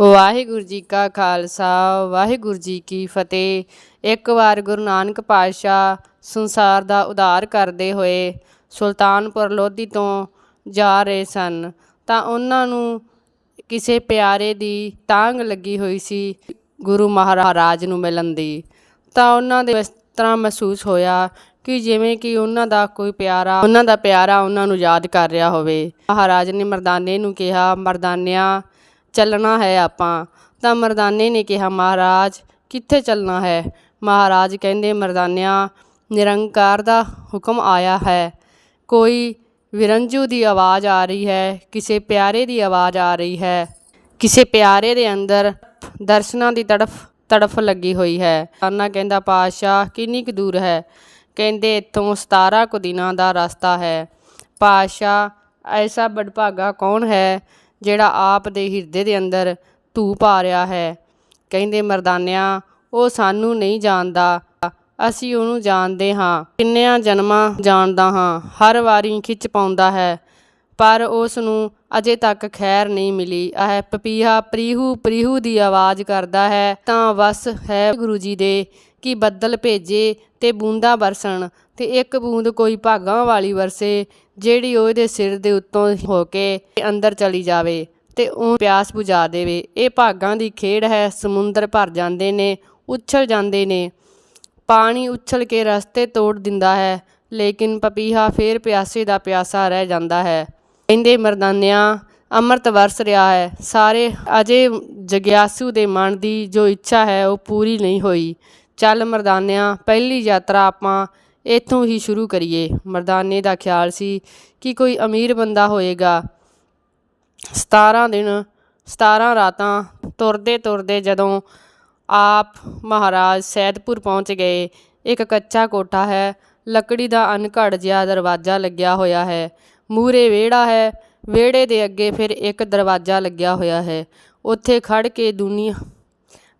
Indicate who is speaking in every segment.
Speaker 1: ਵਾਹਿਗੁਰੂ ਜੀ ਕਾ ਖਾਲਸਾ, ਵਾਹਿਗੁਰੂ ਜੀ ਕੀ ਫਤਿਹ। ਇੱਕ ਵਾਰ ਗੁਰੂ ਨਾਨਕ ਪਾਤਸ਼ਾਹ ਸੰਸਾਰ ਦਾ ਉਧਾਰ ਕਰਦੇ ਹੋਏ ਸੁਲਤਾਨਪੁਰ ਲੋਧੀ ਤੋਂ ਜਾ ਰਹੇ ਸਨ, ਤਾਂ ਉਹਨਾਂ ਨੂੰ ਕਿਸੇ ਪਿਆਰੇ ਦੀ ਤਾਂਗ ਲੱਗੀ ਹੋਈ ਸੀ ਗੁਰੂ ਮਹਾਰਾਜ ਨੂੰ ਮਿਲਣ ਦੀ। ਤਾਂ ਉਹਨਾਂ ਦੇ ਇਸ ਤਰ੍ਹਾਂ ਮਹਿਸੂਸ ਹੋਇਆ ਕਿ ਜਿਵੇਂ ਕਿ ਉਹਨਾਂ ਦਾ ਕੋਈ ਪਿਆਰਾ, ਉਹਨਾਂ ਦਾ ਪਿਆਰਾ ਉਹਨਾਂ ਨੂੰ ਯਾਦ ਕਰ ਰਿਹਾ ਹੋਵੇ। ਮਹਾਰਾਜ ਨੇ ਮਰਦਾਨੇ ਨੂੰ ਕਿਹਾ, ਮਰਦਾਨਿਆ ਚੱਲਣਾ ਹੈ ਆਪਾਂ। ਤਾਂ ਮਰਦਾਨੇ ਨੇ ਕਿਹਾ, ਮਹਾਰਾਜ, ਕਿੱਥੇ ਚੱਲਣਾ ਹੈ? ਮਹਾਰਾਜ ਕਹਿੰਦੇ, ਮਰਦਾਨਿਆਂ, ਨਿਰੰਕਾਰ ਦਾ ਹੁਕਮ ਆਇਆ ਹੈ। ਕੋਈ ਵਿਰੰਜੂ ਦੀ ਆਵਾਜ਼ ਆ ਰਹੀ ਹੈ, ਕਿਸੇ ਪਿਆਰੇ ਦੀ ਆਵਾਜ਼ ਆ ਰਹੀ ਹੈ, ਕਿਸੇ ਪਿਆਰੇ ਦੇ ਅੰਦਰ ਦਰਸ਼ਨਾਂ ਦੀ ਤੜਫ ਤੜਫ ਲੱਗੀ ਹੋਈ ਹੈ। ਅੰਨਾ ਕਹਿੰਦਾ, ਪਾਤਸ਼ਾਹ, ਕਿੰਨੀ ਕੁ ਦੂਰ ਹੈ? ਕਹਿੰਦੇ, ਇੱਥੋਂ 17 ਕੁ ਦਿਨਾਂ ਦਾ ਰਸਤਾ ਹੈ। ਪਾਤਸ਼ਾਹ, ਐਸਾ ਬੜਭਾਗਾ ਕੌਣ ਹੈ? ਜਿਹੜਾ ਆਪ ਦੇ ਹਿਰਦੇ ਦੇ ਅੰਦਰ ਧੂਪ ਆ ਰਿਹਾ ਹੈ। ਕਹਿੰਦੇ, ਮਰਦਾਨਿਆਂ, ਉਹ ਸਾਨੂੰ ਨਹੀਂ ਜਾਣਦਾ। ਅਸੀਂ ਉਹਨੂੰ ਜਾਣਦੇ ਹਾਂ। ਕਿੰਨਿਆਂ ਜਨਮਾਂ ਜਾਣਦਾ ਹਾਂ। ਹਰ ਵਾਰੀ ਖਿੱਚ ਪਾਉਂਦਾ ਹੈ। ਪਰ ਉਸ ਨੂੰ ਅਜੇ ਤੱਕ ਖੈਰ ਨਹੀਂ ਮਿਲੀ। ਇਹ ਪਪੀਹਾ ਪ੍ਰੀਹੂ ਪ੍ਰੀਹੂ ਦੀ ਆਵਾਜ਼ ਕਰਦਾ ਹੈ। ਤਾਂ ਵਸ ਹੈ ਗੁਰੂ ਜੀ ਦੇ ਕਿ ਬੱਦਲ ਭੇਜੇ ਤੇ ਬੂੰਦਾਂ ਵਰਸਣ ਤੇ ਇੱਕ ਬੂੰਦ ਕੋਈ ਭਾਗਾਂ ਵਾਲੀ ਵਰਸੇ। ਜਿਹੜੀ ਉਹਦੇ ਸਿਰ ਦੇ ਉੱਤੋਂ ਹੋ ਕੇ ਅੰਦਰ ਚਲੀ ਜਾਵੇ ਤੇ ਉਹ ਪਿਆਸ ਬੁਝਾ ਦੇਵੇ। ਇਹ ਭਾਗਾਂ ਦੀ ਖੇਡ ਹੈ, ਸਮੁੰਦਰ ਭਰ ਜਾਂਦੇ ਨੇ, ਉਛਲ ਜਾਂਦੇ ਨੇ। ਪਾਣੀ ਉਛਲ ਕੇ ਰਸਤੇ ਤੋੜ ਦਿੰਦਾ ਹੈ, ਲੇਕਿਨ ਪਪੀਹਾ ਫੇਰ ਪਿਆਸੇ ਦਾ ਪਿਆਸਾ ਰਹਿ ਜਾਂਦਾ ਹੈ। ਕਹਿੰਦੇ ਮਰਦਾਨਿਆਂ, ਅੰਮ੍ਰਿਤ ਵਰਸ ਰਿਹਾ ਹੈ। ਸਾਰੇ ਅਜੇ ਜਗਿਆਸੂ ਦੇ ਮਨ ਦੀ ਜੋ ਇੱਛਾ ਹੈ, ਉਹ ਪੂਰੀ ਨਹੀਂ ਹੋਈ। ਚੱਲ ਮਰਦਾਨਿਆਂ, ਪਹਿਲੀ ਯਾਤਰਾ ਆਪਾਂ ਇੱਥੋਂ ਹੀ ਸ਼ੁਰੂ ਕਰੀਏ। ਮਰਦਾਨੇ ਦਾ ਖਿਆਲ ਸੀ ਕਿ ਕੋਈ ਅਮੀਰ ਬੰਦਾ ਹੋਏਗਾ। 17 ਦਿਨ 17 ਰਾਤਾਂ ਤੁਰਦੇ ਤੁਰਦੇ ਜਦੋਂ ਆਪ ਮਹਾਰਾਜ ਸੈਦਪੁਰ ਪਹੁੰਚ ਗਏ। ਇੱਕ ਕੱਚਾ ਕੋਠਾ ਹੈ, ਲੱਕੜੀ ਦਾ ਅਨਘੜ ਜਿਹਾ ਦਰਵਾਜ਼ਾ ਲੱਗਿਆ ਹੋਇਆ ਹੈ। ਮੂਰੇ ਵਿਹੜਾ ਹੈ, ਵਿਹੜੇ ਦੇ ਅੱਗੇ ਫਿਰ ਇੱਕ ਦਰਵਾਜ਼ਾ ਲੱਗਿਆ ਹੋਇਆ ਹੈ। ਉੱਥੇ ਖੜ ਕੇ ਦੁਨੀਆ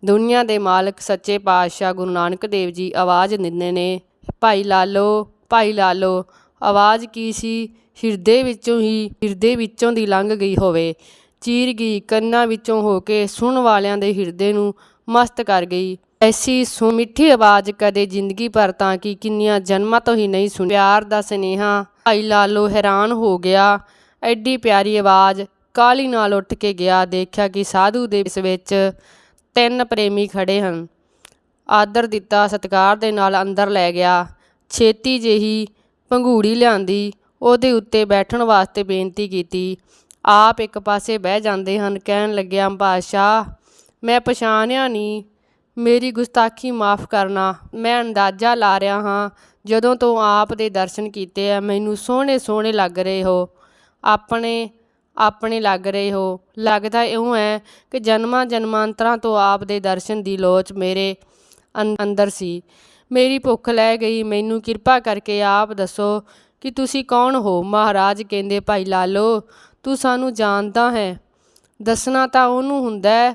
Speaker 1: ਦੁਨੀਆ ਦੇ ਮਾਲਕ ਸੱਚੇ ਪਾਤਸ਼ਾਹ ਗੁਰੂ ਨਾਨਕ ਦੇਵ ਜੀ ਆਵਾਜ਼ ਦਿੰਦੇ ਨੇ ਭਾਈ ਲਾਲੋ ਭਾਈ ਲਾਲੋ, ਆਵਾਜ਼ ਕੀ ਸੀ? ਹਿਰਦੇ ਵਿੱਚੋਂ ਹੀ, ਹਿਰਦੇ ਵਿੱਚੋਂ ਦੀ ਲੰਘ ਗਈ ਹੋਵੇ। ਚੀਰ ਗਈ ਕੰਨਾਂ ਵਿੱਚੋਂ ਹੋ ਕੇ ਸੁਣ ਵਾਲਿਆਂ ਦੇ ਹਿਰਦੇ ਨੂੰ ਮਸਤ ਕਰ ਗਈ। ਐਸੀ ਸੁ ਮਿੱਠੀ ਆਵਾਜ਼ ਕਦੇ ਜ਼ਿੰਦਗੀ ਭਰ ਤਾਂ ਕਿ ਕਿੰਨੀਆਂ ਜਨਮਾਂ ਤੋਂ ਹੀ ਨਹੀਂ ਸੁਣੀ। ਪਿਆਰ ਦਾ ਸਨੇਹਾ, ਭਾਈ ਲਾਲੋ ਹੈਰਾਨ ਹੋ ਗਿਆ। ਐਡੀ ਪਿਆਰੀ ਆਵਾਜ਼ ਕਾਲੀ ਨਾਲ ਉੱਠ ਕੇ ਗਿਆ, ਦੇਖਿਆ ਕਿ ਸਾਧੂ ਦੇ ਇਸ ਵਿੱਚ ਤਿੰਨ ਪ੍ਰੇਮੀ ਖੜੇ ਹਨ। ਆਦਰ ਦਿੱਤਾ, ਸਤਿਕਾਰ ਦੇ ਨਾਲ ਅੰਦਰ ਲੈ ਗਿਆ। ਛੇਤੀ ਜਿਹੀ ਭੰਗੂੜੀ ਲਿਆਂਦੀ। ਉਹਦੇ ਉੱਤੇ ਬੈਠਣ ਵਾਸਤੇ ਬੇਨਤੀ ਕੀਤੀ। ਆਪ ਇੱਕ ਪਾਸੇ ਬਹਿ ਜਾਂਦੇ ਹਨ, ਕਹਿਣ ਲੱਗਿਆ, ਬਾਦਸ਼ਾਹ, ਮੈਂ ਪਛਾਣਿਆ ਨਹੀਂ। ਮੇਰੀ ਗੁਸਤਾਖੀ ਮਾਫ ਕਰਨਾ। ਮੈਂ ਅੰਦਾਜ਼ਾ ਲਾ ਰਿਹਾ ਹਾਂ, ਜਦੋਂ ਤੋਂ ਆਪ ਦੇ ਦਰਸ਼ਨ ਕੀਤੇ ਆ, ਮੈਨੂੰ ਸੋਹਣੇ ਸੋਹਣੇ ਲੱਗ ਰਹੇ ਹੋ। ਆਪਣੇ ਆਪਣੇ ਲੱਗ ਰਹੇ ਹੋ। ਲੱਗਦਾ ਇਉਂ ਹੈ ਕਿ ਜਨਮਾਂ ਜਨਮਾਂਤਰਾਂ ਤੋਂ ਆਪ ਦੇ ਦਰਸ਼ਨ ਦੀ ਲੋਚ ਮੇਰੇ ਅੰਦਰ ਸੀ। ਮੇਰੀ ਭੁੱਖ ਲੈ ਗਈ, ਮੈਨੂੰ ਕਿਰਪਾ ਕਰਕੇ ਆਪ ਦੱਸੋ ਕਿ ਤੁਸੀਂ ਕੌਣ ਹੋ? ਮਹਾਰਾਜ ਕਹਿੰਦੇ, ਭਾਈ ਲਾਲੋ, ਤੂੰ ਸਾਨੂੰ ਜਾਣਦਾ ਹੈ। ਦੱਸਣਾ ਤਾਂ ਉਹਨੂੰ ਹੁੰਦਾ ਹੈ,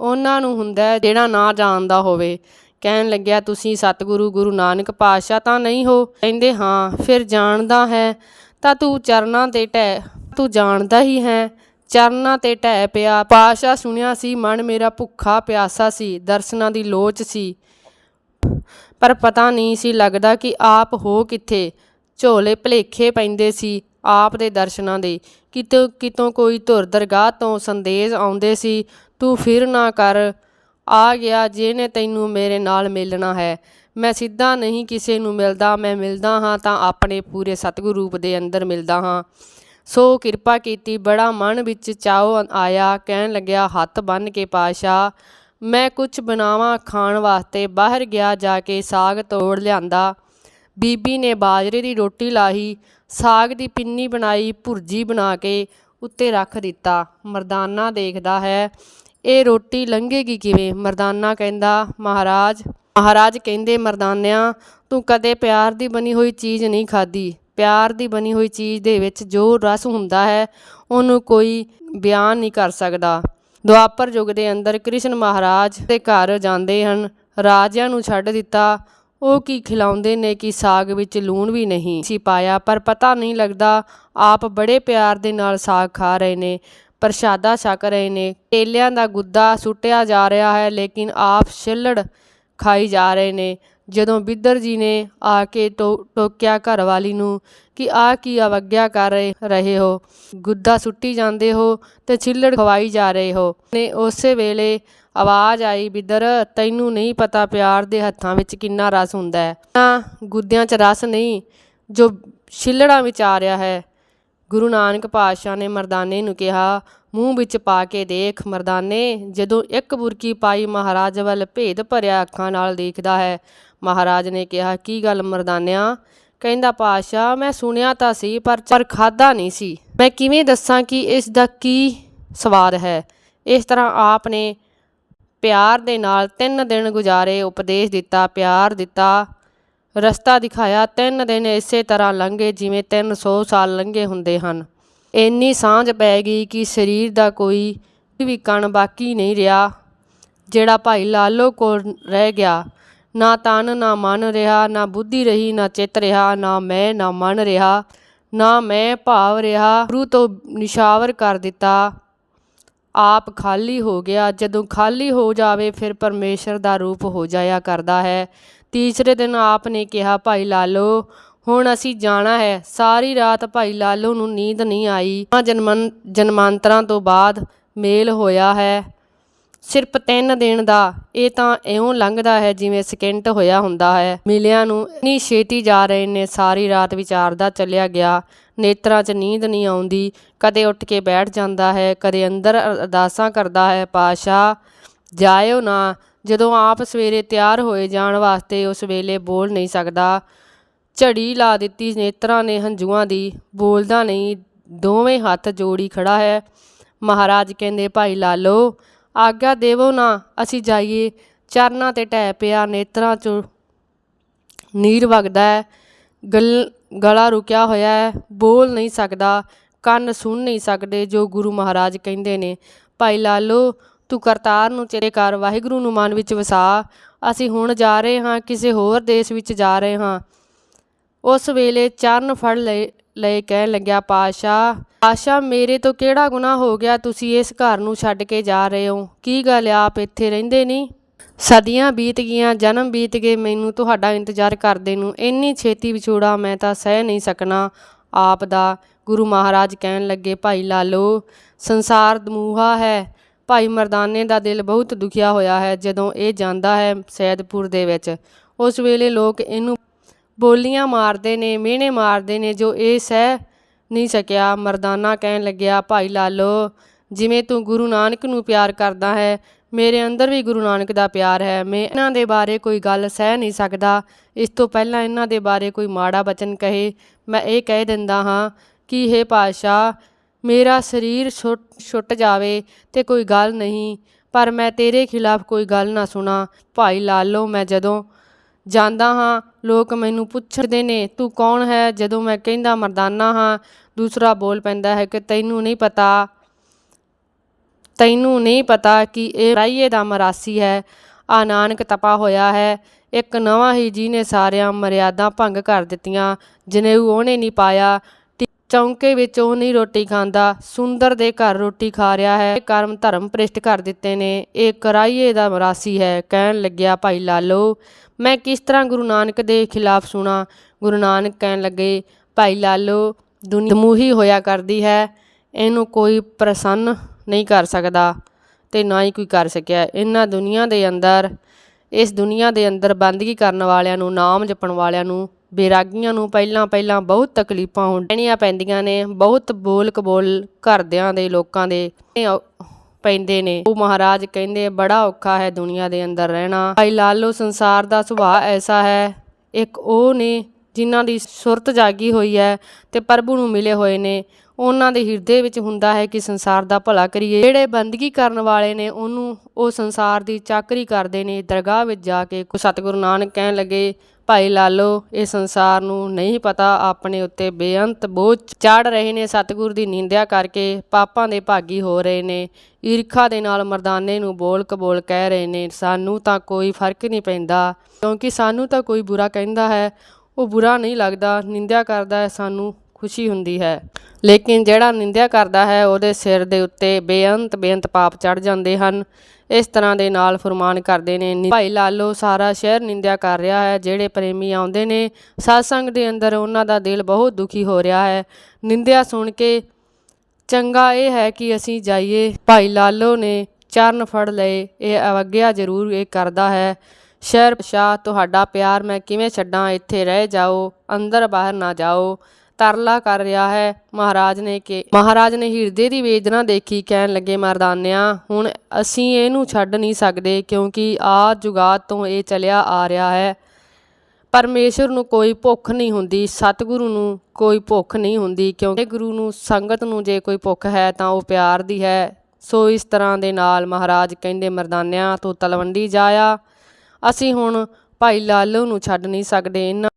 Speaker 1: ਉਹਨਾਂ ਨੂੰ ਹੁੰਦਾ ਹੈ ਜਿਹੜਾ ਨਾ ਜਾਣਦਾ ਹੋਵੇ। ਕਹਿਣ ਲੱਗਿਆ, ਤੁਸੀਂ ਸਤਿਗੁਰੂ, ਗੁਰੂ ਨਾਨਕ ਪਾਤਸ਼ਾਹ ਤਾਂ ਨਹੀਂ ਹੋ? ਕਹਿੰਦੇ ਹਾਂ, ਫਿਰ ਜਾਣਦਾ ਹੈ। ਤਾਂ ਤੂੰ ਚਰਨਾਂ ਤੇ ਟਹਿ ਤੂੰ ਜਾਣਦਾ ਹੀ ਹੈ। ਚਰਨਾਂ ਤੇ ਟਹਿ ਪਿਆ, ਪਾਤਸ਼ਾਹ ਸੁਣਿਆ ਸੀ, ਮਨ ਮੇਰਾ ਭੁੱਖਾ, ਪਿਆਸਾ ਸੀ, ਦਰਸ਼ਨਾਂ ਦੀ ਲੋਚ ਸੀ। ਪਰ ਪਤਾ ਨਹੀਂ ਸੀ ਲੱਗਦਾ ਕਿ ਆਪ ਹੋ ਕਿੱਥੇ। ਝੋਲੇ ਭਲੇਖੇ ਪੈਂਦੇ ਸੀ ਆਪ ਦੇ ਦਰਸ਼ਨਾਂ ਦੇ। ਕਿਤੋਂ ਕਿਤੋਂ ਕੋਈ ਧੁਰ ਦਰਗਾਹ ਤੋਂ ਸੰਦੇਸ਼ ਆਉਂਦੇ ਸੀ, ਤੂੰ ਫਿਰ ਨਾ ਕਰ। ਆ ਗਿਆ ਜਿਹਨੇ ਤੈਨੂੰ ਮੇਰੇ ਨਾਲ ਮਿਲਣਾ ਹੈ। ਮੈਂ ਸਿੱਧਾ ਨਹੀਂ ਕਿਸੇ ਨੂੰ ਮਿਲਦਾ। ਮੈਂ ਮਿਲਦਾ ਹਾਂ ਤਾਂ ਆਪਣੇ ਪੂਰੇ ਸਤਿਗੁਰੂ ਰੂਪ ਦੇ ਅੰਦਰ ਮਿਲਦਾ ਹਾਂ। ਸੋ ਕਿਰਪਾ ਕੀਤੀ, ਬੜਾ ਮਨ ਵਿੱਚ ਚਾਉ ਆਇਆ। ਕਹਿਣ ਲੱਗਿਆ, ਹੱਥ ਬੰਨ ਕੇ ਪਾਸ਼ਾ ਮੈਂ ਕੁਝ ਬਣਾਵਾਂ ਖਾਣ ਵਾਸਤੇ, ਬਾਹਰ ਗਿਆ ਜਾ ਕੇ ਸਾਗ ਤੋੜ ਲਿਆਂਦਾ। ਬੀਬੀ ਨੇ ਬਾਜਰੇ ਦੀ ਰੋਟੀ ਲਾਹੀ, ਸਾਗ ਦੀ ਪਿੰਨੀ ਬਣਾਈ, ਭੁਰਜੀ ਬਣਾ ਕੇ ਉੱਤੇ ਰੱਖ ਦਿੱਤਾ। ਮਰਦਾਨਾ ਦੇਖਦਾ ਹੈ, ਇਹ ਰੋਟੀ ਲੰਘੇਗੀ ਕਿਵੇਂ? ਮਰਦਾਨਾ ਕਹਿੰਦਾ, ਮਹਾਰਾਜ ਮਹਾਰਾਜ ਕਹਿੰਦੇ ਮਰਦਾਨਿਆਂ, ਤੂੰ ਕਦੇ ਪਿਆਰ ਦੀ ਬਣੀ ਹੋਈ ਚੀਜ਼ ਨਹੀਂ ਖਾਧੀ। ਪਿਆਰ ਦੀ ਬਣੀ ਹੋਈ ਚੀਜ਼ ਦੇ ਵਿੱਚ ਜੋ ਰਸ ਹੁੰਦਾ ਹੈ, ਉਹਨੂੰ ਕੋਈ ਬਿਆਨ ਨਹੀਂ ਕਰ ਸਕਦਾ। ਦੁਆਪਰ ਯੁੱਗ ਦੇ ਅੰਦਰ ਕ੍ਰਿਸ਼ਨ ਮਹਾਰਾਜ ਦੇ ਘਰ ਜਾਂਦੇ ਹਨ। ਰਾਜਿਆਂ ਨੂੰ ਛੱਡ ਦਿੱਤਾ। ਉਹ ਕੀ ਖਿਲਾਉਂਦੇ ਨੇ ਕਿ ਸਾਗ ਵਿੱਚ ਲੂਣ ਵੀ ਨਹੀਂ ਸੀ ਪਾਇਆ, ਪਰ ਪਤਾ ਨਹੀਂ ਲੱਗਦਾ ਆਪ ਬੜੇ ਪਿਆਰ ਦੇ ਨਾਲ ਸਾਗ ਖਾ ਰਹੇ ਨੇ, ਪ੍ਰਸ਼ਾਦਾ ਛਕ ਰਹੇ ਨੇ। ਕੇਲਿਆਂ ਦਾ ਗੁੱਦਾ ਸੁੱਟਿਆ ਜਾ ਰਿਹਾ ਹੈ, ਲੇਕਿਨ ਆਪ ਛਿੱਲੜ ਖਾਈ ਜਾ ਰਹੇ ਨੇ। ਜਦੋਂ ਬਿੱਦਰ ਜੀ ਨੇ ਆ ਕੇ ਟੋ- ਟੋਕਿਆ ਘਰਵਾਲੀ ਨੂੰ ਕਿ ਆ ਕੀ ਅਵਗਿਆ ਕਰ ਰਹੇ ਰਹੇ ਹੋ? ਗੁੱਦਾ ਸੁੱਟੀ ਜਾਂਦੇ ਹੋ ਤੇ ਛਿੱਲੜ ਖਵਾਈ ਜਾ ਰਹੇ ਹੋ? ਨੇ ਉਸੇ ਵੇਲੇ ਆਵਾਜ਼ ਆਈ, ਬਿੱਦਰ, ਤੈਨੂੰ ਨਹੀਂ ਪਤਾ ਪਿਆਰ ਦੇ ਹੱਥਾਂ ਵਿੱਚ ਕਿੰਨਾ ਰਸ ਹੁੰਦਾ ਹੈ। ਤਾਂ ਗੁੱਦਿਆਂ 'ਚ ਰਸ ਨਹੀਂ, ਜੋ ਛਿੱਲੜਾਂ ਵਿੱਚ ਆ ਰਿਹਾ ਹੈ। ਗੁਰੂ ਨਾਨਕ ਪਾਤਸ਼ਾਹ ਨੇ ਮਰਦਾਨੇ ਨੂੰ ਕਿਹਾ, ਮੂੰਹ ਵਿੱਚ ਪਾ ਕੇ ਦੇਖ ਮਰਦਾਨੇ, ਜਦੋਂ ਇੱਕ ਬੁਰਕੀ ਪਾਈ ਮਹਾਰਾਜ ਵੱਲ ਭੇਦ ਭਰਿਆ ਅੱਖਾਂ ਨਾਲ ਦੇਖਦਾ ਹੈ। ਮਹਾਰਾਜ ਨੇ ਕਿਹਾ, ਕੀ ਗੱਲ ਮਰਦਾਨਿਆ? ਕਹਿੰਦਾ ਪਾਤਸ਼ਾਹ, ਮੈਂ ਸੁਣਿਆ ਤਾਂ ਸੀ, ਪਰ ਪਰ ਖਾਦਾ ਨਹੀਂ ਸੀ। ਮੈਂ ਕਿਵੇਂ ਦੱਸਾਂ ਕਿ ਇਸ ਦਾ ਕੀ ਸਵਾਦ ਹੈ? ਇਸ ਤਰ੍ਹਾਂ ਆਪ ਨੇ ਪਿਆਰ ਦੇ ਨਾਲ ਤਿੰਨ ਦਿਨ ਗੁਜ਼ਾਰੇ, ਉਪਦੇਸ਼ ਦਿੱਤਾ, ਪਿਆਰ ਦਿੱਤਾ। ਰਸਤਾ ਦਿਖਾਇਆ, ਤਿੰਨ ਦਿਨ ਇਸੇ ਤਰ੍ਹਾਂ ਲੰਘੇ ਜਿਵੇਂ 300 ਸਾਲ ਲੰਘੇ ਹੁੰਦੇ ਹਨ। ਇੰਨੀ ਸਾਂਝ ਪੈ ਗਈ ਕਿ ਸਰੀਰ ਦਾ ਕੋਈ ਵੀ ਕਣ ਬਾਕੀ ਨਹੀਂ ਰਿਹਾ, ਜਿਹੜਾ ਭਾਈ ਲਾਲੋ ਕੋਲ ਰਹਿ ਗਿਆ। ਨਾ ਤਨ, ਨਾ ਮਨ ਰਿਹਾ, ਨਾ ਬੁੱਧੀ ਰਹੀ, ਨਾ ਚਿੱਤ ਰਿਹਾ, ਨਾ ਮੈਂ, ਨਾ ਮਨ ਰਿਹਾ, ਨਾ ਮੈਂ ਭਾਵ ਰਿਹਾ। ਗੁਰੂ ਤੋਂ ਨਿਸ਼ਾਵਰ ਕਰ ਦਿੱਤਾ। ਆਪ ਖਾਲੀ ਹੋ ਗਿਆ। ਜਦੋਂ ਖਾਲੀ ਹੋ ਜਾਵੇ, ਫਿਰ ਪਰਮੇਸ਼ਰ ਦਾ ਰੂਪ ਹੋ ਜਾਇਆ ਕਰਦਾ ਹੈ। ਤੀਸਰੇ ਦਿਨ ਆਪ ਨੇ ਕਿਹਾ, ਭਾਈ ਲਾਲੋ, ਹੁਣ ਅਸੀਂ ਜਾਣਾ ਹੈ। ਸਾਰੀ ਰਾਤ ਭਾਈ ਲਾਲੋ ਨੂੰ ਨੀਂਦ ਨਹੀਂ ਆਈ। ਆ ਜਨਮਨ ਜਨਮਾਂਤਰਾਂ ਤੋਂ ਬਾਅਦ ਮੇਲ ਹੋਇਆ ਹੈ। ਸਿਰਫ ਤਿੰਨ ਦਿਨ ਦਾ। ਇਹ ਤਾਂ ਇਉਂ ਲੰਘਦਾ ਹੈ ਜਿਵੇਂ ਸਕਿੰਟ ਹੋਇਆ ਹੁੰਦਾ ਹੈ। ਮਿਲਿਆਂ ਨੂੰ ਇੰਨੀ ਛੇਤੀ ਜਾ ਰਹੇ ਨੇ। ਸਾਰੀ ਰਾਤ ਵਿਚਾਰਦਾ ਚੱਲਿਆ ਗਿਆ। ਨੇਤਰਾਂ 'ਚ ਨੀਂਦ ਨਹੀਂ ਆਉਂਦੀ। ਕਦੇ ਉੱਠ ਕੇ ਬੈਠ ਜਾਂਦਾ ਹੈ। ਕਦੇ ਅੰਦਰ ਅਰਦਾਸਾਂ ਕਰਦਾ ਹੈ। ਪਾਸ਼ਾ ਜਾਇਓ ਨਾ। ਜਦੋਂ ਆਪ ਸਵੇਰੇ ਤਿਆਰ ਹੋਏ ਜਾਣ ਵਾਸਤੇ ਉਸ ਵੇਲੇ ਬੋਲ ਨਹੀਂ ਸਕਦਾ, ਝੜੀ ਲਾ ਦਿੱਤੀ ਨੇਤਰਾਂ ਨੇ ਹੰਝੂਆਂ ਦੀ, ਬੋਲਦਾ ਨਹੀਂ, ਦੋਵੇਂ ਹੱਥ ਜੋੜੀ ਖੜਾ ਹੈ। ਮਹਾਰਾਜ ਕਹਿੰਦੇ, ਭਾਈ ਲਾਲੋ, ਆਗਿਆ ਦੇਵੋ ਨਾ, ਅਸੀਂ ਜਾਈਏ, ਚਰਨਾਂ ਤੇ ਟਹਿ ਪਿਆ ਨੇਤਰਾਂ ਚੋਂ ਨੀਰ ਵਗਦਾ ਹੈ। ਗਲ, ਗਲਾ ਰੁਕਿਆ ਹੋਇਆ ਹੈ, ਬੋਲ ਨਹੀਂ ਸਕਦਾ, ਕੰਨ ਸੁਣ ਨਹੀਂ ਸਕਦੇ ਜੋ ਗੁਰੂ ਮਹਾਰਾਜ ਕਹਿੰਦੇ ਨੇ। ਭਾਈ ਲਾਲੋ ਤੂੰ ਕਰਤਾਰ ਨੂੰ ਚੇਤੇ ਕਰ ਵਾਹਿਗੁਰੂ ਨੂੰ ਮਨ ਵਿੱਚ ਵਸਾ। ਅਸੀਂ ਹੁਣ ਜਾ ਰਹੇ ਹਾਂ, ਕਿਸੇ ਹੋਰ ਦੇਸ਼ ਵਿੱਚ ਜਾ ਰਹੇ ਹਾਂ। ਉਸ ਵੇਲੇ ਚਰਨ ਫੜ ਲਏ ਲਏ ਕਹਿਣ ਲੱਗਿਆ, ਪਾਸ਼ਾ ਪਾਸ਼ਾ, ਮੇਰੇ ਤੋਂ ਕਿਹੜਾ ਗੁਨਾਹ ਹੋ ਗਿਆ? ਤੁਸੀਂ ਇਸ ਘਰ ਨੂੰ ਛੱਡ ਕੇ ਜਾ ਰਹੇ ਹੋ। ਕੀ ਗੱਲ ਆਪ ਇੱਥੇ ਰਹਿੰਦੇ ਨਹੀਂ? ਸਦੀਆਂ ਬੀਤ ਗਈਆਂ, ਜਨਮ ਬੀਤ ਗਏ, ਮੈਨੂੰ ਤੁਹਾਡਾ ਇੰਤਜ਼ਾਰ ਕਰਦੇ ਨੂੰ ਇੰਨੀ ਛੇਤੀ ਵਿਛੋੜਾ ਮੈਂ ਤਾਂ ਸਹਿ ਨਹੀਂ ਸਕਣਾ। ਆਪ ਦਾ ਗੁਰੂ ਮਹਾਰਾਜ ਕਹਿਣ ਲੱਗੇ, ਭਾਈ ਲਾਲੋ, ਸੰਸਾਰ ਦਮੂਹਾ ਹੈ। ਭਾਈ ਮਰਦਾਨੇ ਦਾ ਦਿਲ ਬਹੁਤ ਦੁਖਿਆ ਹੋਇਆ ਹੈ ਜਦੋਂ ਇਹ ਜਾਂਦਾ ਹੈ ਸੈਦਪੁਰ ਦੇ ਵਿੱਚ। ਉਸ ਵੇਲੇ ਲੋਕ ਇਹਨੂੰ ਬੋਲੀਆਂ ਮਾਰਦੇ ਨੇ, ਮਿਹਣੇ ਮਾਰਦੇ ਨੇ ਜੋ ਇਹ ਸਹਿ ਨਹੀਂ ਸਕਿਆ। ਮਰਦਾਨਾ ਕਹਿਣ ਲੱਗਿਆ, ਭਾਈ ਲਾਲੋ, ਜਿਵੇਂ ਤੂੰ ਗੁਰੂ ਨਾਨਕ ਨੂੰ ਪਿਆਰ ਕਰਦਾ ਹੈ, ਮੇਰੇ ਅੰਦਰ ਵੀ ਗੁਰੂ ਨਾਨਕ ਦਾ ਪਿਆਰ ਹੈ। ਮੈਂ ਇਹਨਾਂ ਦੇ ਬਾਰੇ ਕੋਈ ਗੱਲ ਸਹਿ ਨਹੀਂ ਸਕਦਾ। ਇਸ ਤੋਂ ਪਹਿਲਾਂ ਇਹਨਾਂ ਦੇ ਬਾਰੇ ਕੋਈ ਮਾੜਾ ਬਚਨ ਕਹੇ, ਮੈਂ ਇਹ ਕਹਿ ਦਿੰਦਾ ਹਾਂ ਕਿ ਇਹ ਪਾਤਸ਼ਾਹ ਮੇਰਾ ਸਰੀਰ ਛੁੱਟ ਛੁੱਟ ਜਾਵੇ ਤੇ ਕੋਈ ਗੱਲ ਨਹੀਂ, ਪਰ ਮੈਂ ਤੇਰੇ ਖਿਲਾਫ ਕੋਈ ਗੱਲ ਨਾ ਸੁਣਾ। ਭਾਈ ਲਾਲੋ, ਮੈਂ ਜਦੋਂ ਜਾਂਦਾ ਹਾਂ, ਲੋਕ ਮੈਨੂੰ ਪੁੱਛਦੇ ਨੇ, ਤੂੰ ਕੌਣ ਹੈ? ਜਦੋਂ ਮੈਂ ਕਹਿੰਦਾ, ਮਰਦਾਨਾ ਹਾਂ। ਦੂਸਰਾ ਬੋਲ ਪੈਂਦਾ ਹੈ ਕਿ ਤੈਨੂੰ ਨਹੀਂ ਪਤਾ, ਤੈਨੂੰ ਨਹੀਂ ਪਤਾ ਕਿ ਇਹ ਰਾਈਏ ਦਾ ਮਰਾਸੀ ਹੈ। ਆ ਨਾਨਕ ਤਪਾ ਹੋਇਆ ਹੈ। ਇੱਕ ਨਵਾਂ ਹੀ ਜੀ ਨੇ ਸਾਰਿਆਂ ਮਰਿਆਦਾ ਭੰਗ ਕਰ ਦਿੱਤੀਆਂ। ਜਨੇਊ ਉਹਨੇ ਨਹੀਂ ਪਾਇਆ। ਚੌਂਕੇ ਵਿੱਚ ਉਹ ਨਹੀਂ ਰੋਟੀ ਖਾਂਦਾ, ਸੁੰਦਰ ਦੇ ਘਰ ਰੋਟੀ ਖਾ ਰਿਹਾ ਹੈ। ਕਰਮ ਧਰਮ ਭ੍ਰਿਸ਼ਟ ਕਰ ਦਿੱਤੇ ਨੇ। ਇਹ ਕਰਾਈਏ ਦਾ ਮਰਾਸੀ ਹੈ। ਕਹਿਣ ਲੱਗਿਆ, ਭਾਈ ਲਾਲੋ, ਮੈਂ ਕਿਸ ਤਰ੍ਹਾਂ ਗੁਰੂ ਨਾਨਕ ਦੇ ਖਿਲਾਫ ਸੁਣਾ? ਗੁਰੂ ਨਾਨਕ ਕਹਿਣ ਲੱਗੇ, ਭਾਈ ਲਾਲੋ, ਦੁਨੀਆ ਮੂਹੀ ਹੋਇਆ ਕਰਦੀ ਹੈ। ਇਹਨੂੰ ਕੋਈ ਪ੍ਰਸੰਨ ਨਹੀਂ ਕਰ ਸਕਦਾ ਤੇ ਨਾ ਹੀ ਕੋਈ ਕਰ ਸਕਿਆ। ਇਹਨਾਂ ਦੁਨੀਆ ਦੇ ਅੰਦਰ, ਇਸ ਦੁਨੀਆ ਦੇ ਅੰਦਰ ਬੰਦਗੀ ਕਰਨ ਵਾਲਿਆਂ ਨੂੰ, ਨਾਮ ਜਪਣ ਵਾਲਿਆਂ ਨੂੰ ਬੇਰਾਗੀਆਂ ਨੂੰ ਪਹਿਲਾਂ ਪਹਿਲਾਂ ਬਹੁਤ ਤਕਲੀਫਾਂ ਹੋਣੀਆਂ ਪੈਂਦੀਆਂ ਨੇ, ਬਹੁਤ ਬੋਲ ਕਬੋਲ ਘਰਦਿਆਂ ਦੇ, ਲੋਕਾਂ ਦੇ ਪੈਂਦੇ ਨੇ। ਉਹ ਮਹਾਰਾਜ ਕਹਿੰਦੇ, ਬੜਾ ਔਖਾ ਹੈ ਦੁਨੀਆ ਦੇ ਅੰਦਰ ਰਹਿਣਾ। ਭਾਈ ਲਾਲੋ, ਸੰਸਾਰ ਦਾ ਸੁਭਾਅ ਐਸਾ ਹੈ। ਇੱਕ ਉਹ ਨੇ ਜਿਨ੍ਹਾਂ ਦੀ ਸੁਰਤ ਜਾਗੀ ਹੋਈ ਹੈ ਤੇ ਪ੍ਰਭੂ ਨੂੰ ਮਿਲੇ ਹੋਏ ਨੇ। ਉਹਨਾਂ ਦੇ ਹਿਰਦੇ ਵਿੱਚ ਹੁੰਦਾ ਹੈ ਕਿ ਸੰਸਾਰ ਦਾ ਭਲਾ ਕਰੀਏ। ਜਿਹੜੇ ਬੰਦਗੀ ਕਰਨ ਵਾਲੇ ਨੇ, ਉਹਨੂੰ ਉਹ ਸੰਸਾਰ ਦੀ ਚਾਕਰੀ ਕਰਦੇ ਨੇ। ਦਰਗਾਹ ਵਿੱਚ ਜਾ ਕੇ ਸਤਿਗੁਰੂ ਨਾਨਕ ਕਹਿਣ ਲੱਗੇ ਭਾਈ ਲਾਲੋ, ਇਹ ਸੰਸਾਰ ਨੂੰ ਨਹੀਂ ਪਤਾ, ਆਪਣੇ ਉੱਤੇ ਬੇਅੰਤ ਬੋਝ ਚੜ ਰਹੇ ਨੇ, ਸਤਿਗੁਰ ਦੀ ਨਿੰਦਿਆ ਕਰਕੇ ਪਾਪਾਂ ਦੇ ਭਾਗੀ ਹੋ ਰਹੇ ਨੇ, ਈਰਖਾ ਦੇ ਨਾਲ ਮਰਦਾਨੇ ਨੂੰ ਬੋਲ ਕਬੋਲ ਕਹਿ ਰਹੇ ਨੇ, ਸਾਨੂੰ ਤਾਂ ਕੋਈ ਫ਼ਰਕ ਨਹੀਂ ਪੈਂਦਾ, ਕਿਉਂਕਿ ਸਾਨੂੰ ਤਾਂ ਕੋਈ ਬੁਰਾ ਕਹਿੰਦਾ ਹੈ, ਉਹ ਬੁਰਾ ਨਹੀਂ ਲੱਗਦਾ, ਨਿੰਦਿਆ ਕਰਦਾ ਹੈ, ਸਾਨੂੰ ਖੁਸ਼ੀ ਹੁੰਦੀ ਹੈ। ਲੇਕਿਨ ਜਿਹੜਾ ਨਿੰਦਿਆ ਕਰਦਾ ਹੈ, ਉਹਦੇ ਸਿਰ ਦੇ ਉੱਤੇ ਬੇਅੰਤ ਬੇਅੰਤ ਪਾਪ ਚੜ ਜਾਂਦੇ ਹਨ। ਇਸ ਤਰ੍ਹਾਂ ਦੇ ਨਾਲ ਫਰਮਾਨ ਕਰਦੇ ਨੇ ਭਾਈ ਲਾਲੋ ਸਾਰਾ ਸ਼ਹਿਰ ਨਿੰਦਿਆ ਕਰ ਰਿਹਾ ਹੈ, ਜਿਹੜੇ ਪ੍ਰੇਮੀ ਆਉਂਦੇ ਨੇ satsang ਦੇ ਅੰਦਰ ਉਹਨਾਂ ਦਾ ਦਿਲ ਬਹੁਤ ਦੁਖੀ ਹੋ ਰਿਹਾ ਹੈ। ਨਿੰਦਿਆ ਸੁਣ ਕੇ ਚੰਗਾ ਇਹ ਹੈ ਕਿ ਅਸੀਂ ਜਾਈਏ। ਭਾਈ ਲਾਲੋ ਨੇ ਚਰਨ ਫੜ ਲਏ, ਇਹ ਅਵਗਿਆ ਜ਼ਰੂਰ ਇਹ ਕਰਦਾ ਹੈ। ਸ਼ਹਿਰ ਸ਼ਾਹ ਤੁਹਾਡਾ ਪਿਆਰ ਮੈਂ ਕਿਵੇਂ ਛੱਡਾਂ? ਇੱਥੇ ਰਹਿ ਜਾਓ, ਅੰਦਰ ਬਾਹਰ ਨਾ ਜਾਓ। ਤਰਲਾ ਕਰ ਰਿਹਾ ਹੈ। ਮਹਾਰਾਜ ਨੇ ਕਿ ਮਹਾਰਾਜ ਨੇ ਹਿਰਦੇ ਦੀ ਵੇਦਨਾ ਦੇਖੀ, ਕਹਿਣ ਲੱਗੇ, ਮਰਦਾਨਿਆਂ, ਹੁਣ ਅਸੀਂ ਇਹਨੂੰ ਛੱਡ ਨਹੀਂ ਸਕਦੇ, ਕਿਉਂਕਿ ਆ ਜੁਗਾਤ ਤੋਂ ਇਹ ਚਲਿਆ ਆ ਰਿਹਾ ਹੈ। ਪਰਮੇਸ਼ਰ ਨੂੰ ਕੋਈ ਭੁੱਖ ਨਹੀਂ ਹੁੰਦੀ, ਸਤਿਗੁਰੂ ਨੂੰ ਕੋਈ ਭੁੱਖ ਨਹੀਂ ਹੁੰਦੀ, ਕਿਉਂਕਿ ਗੁਰੂ ਨੂੰ, ਸੰਗਤ ਨੂੰ ਜੇ ਕੋਈ ਭੁੱਖ ਹੈ, ਤਾਂ ਉਹ ਪਿਆਰ ਦੀ ਹੈ। ਸੋ ਇਸ ਤਰ੍ਹਾਂ ਦੇ ਨਾਲ ਮਹਾਰਾਜ ਕਹਿੰਦੇ, ਮਰਦਾਨਿਆਂ, ਤੋਂ ਤਲਵੰਡੀ ਜਾਇਆ। ਅਸੀਂ ਹੁਣ ਭਾਈ ਲਾਲੋ ਨੂੰ ਛੱਡ ਨਹੀਂ ਸਕਦੇ, ਇਹਨਾਂ